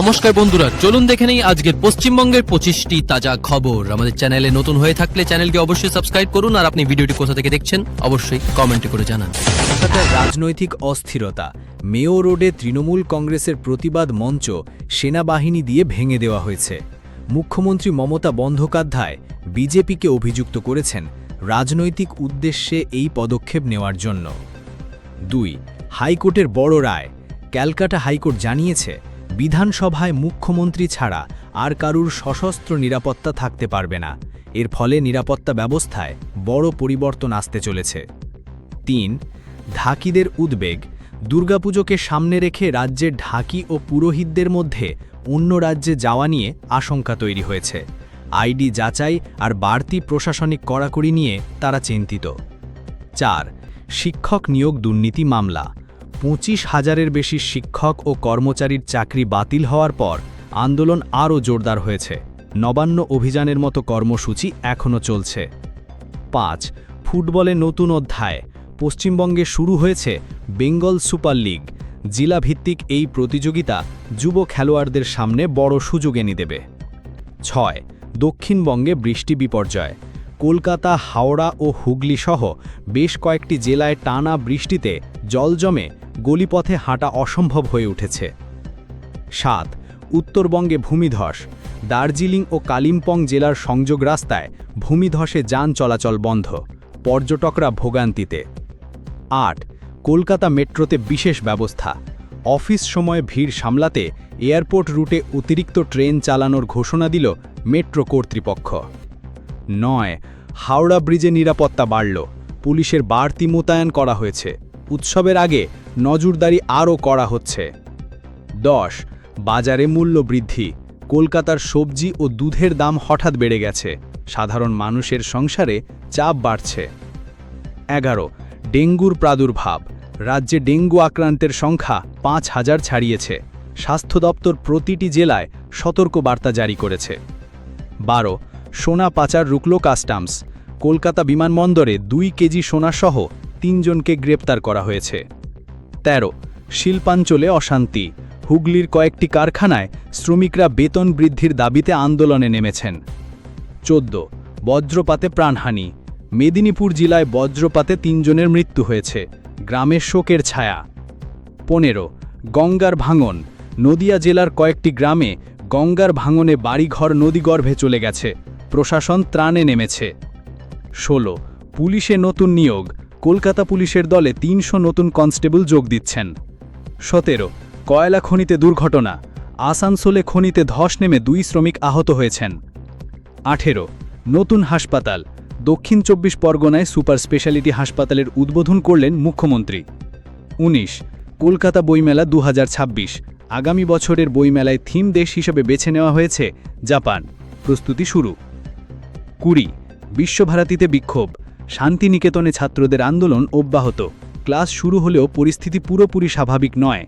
নমস্কার বন্ধুরা, চলুন দেখে নেই আজকের পশ্চিমবঙ্গের পঁচিশটি তাজা খবর। আমাদের চ্যানেলে নতুন হয়ে থাকলে চ্যানেলকে অবশ্যই সাবস্ক্রাইব করুন আর আপনি ভিডিওটি কোথা থেকে দেখছেন অবশ্যই কমেন্টে করে জানান। রাজনৈতিক অস্থিরতা, মেয়ো রোডে তৃণমূল কংগ্রেসের প্রতিবাদ মঞ্চ সেনাবাহিনী দিয়ে ভেঙে দেওয়া হয়েছে। মুখ্যমন্ত্রী মমতা বন্দ্যোপাধ্যায় বিজেপিকে অভিযুক্ত করেছেন রাজনৈতিক উদ্দেশ্যে এই পদক্ষেপ নেওয়ার জন্য। দুই, হাইকোর্টের বড় রায়, ক্যালকাটা হাইকোর্ট জানিয়েছে বিধানসভায় মুখ্যমন্ত্রী ছাড়া আর কারুর সশস্ত্র নিরাপত্তা থাকতে পারবে না। এর ফলে নিরাপত্তা ব্যবস্থায় বড় পরিবর্তন আসতে চলেছে। তিন, ঢাকিদের উদ্বেগ। দুর্গাপুজোকে সামনে রেখে রাজ্যের ঢাকি ও পুরোহিতদের মধ্যে অন্য রাজ্যে যাওয়া নিয়ে আশঙ্কা তৈরি হয়েছে। আইডি যাচাই আর বাড়তি প্রশাসনিক কড়াকড়ি নিয়ে তারা চিন্তিত। চার, শিক্ষক নিয়োগ দুর্নীতি মামলা। পঁচিশ হাজারের বেশি শিক্ষক ও কর্মচারীর চাকরি বাতিল হওয়ার পর আন্দোলন আরও জোরদার হয়েছে। নবান্ন অভিযানের মতো কর্মসূচি এখনও চলছে। পাঁচ, ফুটবলে নতুন অধ্যায়। পশ্চিমবঙ্গে শুরু হয়েছে বেঙ্গল সুপার লিগ। জেলাভিত্তিক এই প্রতিযোগিতা যুব খেলোয়াড়দের সামনে বড় সুযোগ এনে দেবে। ছয়, দক্ষিণবঙ্গে বৃষ্টি বিপর্যয়। কলকাতা, হাওড়া ও হুগলি সহ বেশ কয়েকটি জেলায় টানা বৃষ্টিতে জল জমে গলিপথে হাঁটা অসম্ভব হয়ে উঠেছে। সাত, উত্তরবঙ্গে ভূমিধস। দার্জিলিং ও কালিম্পং জেলার সংযোগ রাস্তায় ভূমিধসে যান চলাচল বন্ধ, পর্যটকরা ভোগান্তিতে। আট, কলকাতা মেট্রোতে বিশেষ ব্যবস্থা। অফিস সময়ে ভিড় সামলাতে এয়ারপোর্ট রুটে অতিরিক্ত ট্রেন চালানোর ঘোষণা দিল মেট্রো কর্তৃপক্ষ। নয়, হাওড়া ব্রিজে নিরাপত্তা বাড়ল। পুলিশের বাড়তি মোতায়েন করা হয়েছে। উৎসবের আগে নজরদারি আরও করা হচ্ছে। দশ, বাজারে মূল্য বৃদ্ধি। কলকাতার সবজি ও দুধের দাম হঠাৎ বেড়ে গেছে। সাধারণ মানুষের সংসারে চাপ বাড়ছে। এগারো, ডেঙ্গুর প্রাদুর্ভাব। রাজ্যে ডেঙ্গু আক্রান্তের সংখ্যা পাঁচ হাজার ছাড়িয়েছে। স্বাস্থ্য দপ্তর প্রতিটি জেলায় সতর্ক বার্তা জারি করেছে। বারো, সোনা পাচার রুকলো কাস্টামস। কলকাতা বিমানবন্দরে দুই কেজি সোনাসহ তিনজনকে গ্রেপ্তার করা হয়েছে। ১৩ শিল্পাঞ্চলে অশান্তি। হুগলির কয়েকটি কারখানায় শ্রমিকরা বেতন বৃদ্ধির দাবিতে আন্দোলনে নেমেছেন। চোদ্দ, বজ্রপাতে প্রাণহানি। মেদিনীপুর জেলায় বজ্রপাতে তিনজনের মৃত্যু হয়েছে। গ্রামের শোকের ছায়া। পনেরো, গঙ্গার ভাঙন। নদিয়া জেলার কয়েকটি গ্রামে গঙ্গার ভাঙনে বাড়িঘর নদীগর্ভে চলে গেছে। প্রশাসন ত্রাণে নেমেছে। ষোলো, পুলিশে নতুন নিয়োগ। কলকাতা পুলিশের দলে তিনশো নতুন কনস্টেবল যোগ দিচ্ছেন। সতেরো, কয়লা খনিতে দুর্ঘটনা। আসানসোলে খনিতে ধস নেমে দুই শ্রমিক আহত হয়েছেন। আঠেরো, নতুন হাসপাতাল। দক্ষিণ চব্বিশ পরগনায় সুপার স্পেশালিটি হাসপাতালের উদ্বোধন করলেন মুখ্যমন্ত্রী। ১৯ কলকাতা বইমেলা দু হাজার ছাব্বিশ। আগামী বছরের বইমেলায় থিম দেশ হিসেবে বেছে নেওয়া হয়েছে জাপান। প্রস্তুতি শুরু। কুড়ি, বিশ্বভারতীতে বিক্ষোভ। শান্তিনিকেতনে ছাত্রদের আন্দোলন অব্যাহত। ক্লাস শুরু হলেও পরিস্থিতি পুরোপুরি স্বাভাবিক নয়।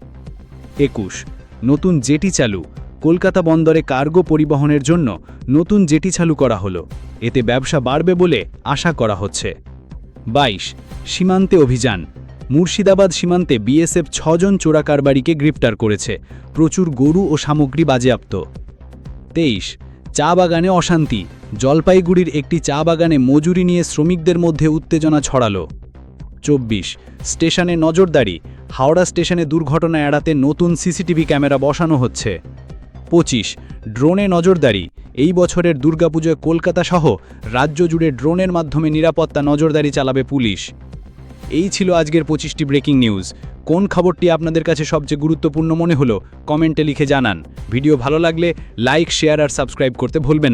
একুশ। নতুন জেটি চালু। কলকাতা বন্দরে কার্গো পরিবহনের জন্য নতুন জেটি চালু করা হলো। এতে ব্যবসা বাড়বে বলে আশা করা হচ্ছে। ২২ সীমান্তে অভিযান। মুর্শিদাবাদ সীমান্তে বিএসএফ ছজন চোরাকারবারিকে গ্রেপ্তার করেছে। প্রচুর গরু ও সামগ্রী বাজেয়াপ্ত। তেইশ। চা বাগানে অশান্তি। জলপাইগুড়ির একটি চা বাগানে মজুরি নিয়ে শ্রমিকদের মধ্যে উত্তেজনা ছড়ালো। চব্বিশ, স্টেশনে নজরদারি। হাওড়া স্টেশনে দুর্ঘটনা এড়াতে নতুন সিসিটিভি ক্যামেরা বসানো হচ্ছে। পঁচিশ, ড্রোনে নজরদারি। এই বছরের দুর্গাপুজোয় কলকাতা সহ রাজ্য জুড়ে ড্রোনের মাধ্যমে নিরাপত্তা নজরদারি চালাবে পুলিশ। এই ছিল আজকের পঁচিশটি ব্রেকিং নিউজ। কোন খবরটি আপনাদের কাছে সবচেয়ে গুরুত্বপূর্ণ মনে হলো, কমেন্টে লিখে জানান। ভিডিও ভালো লাগলে লাইক, শেয়ার আর সাবস্ক্রাইব করতে ভুলবেন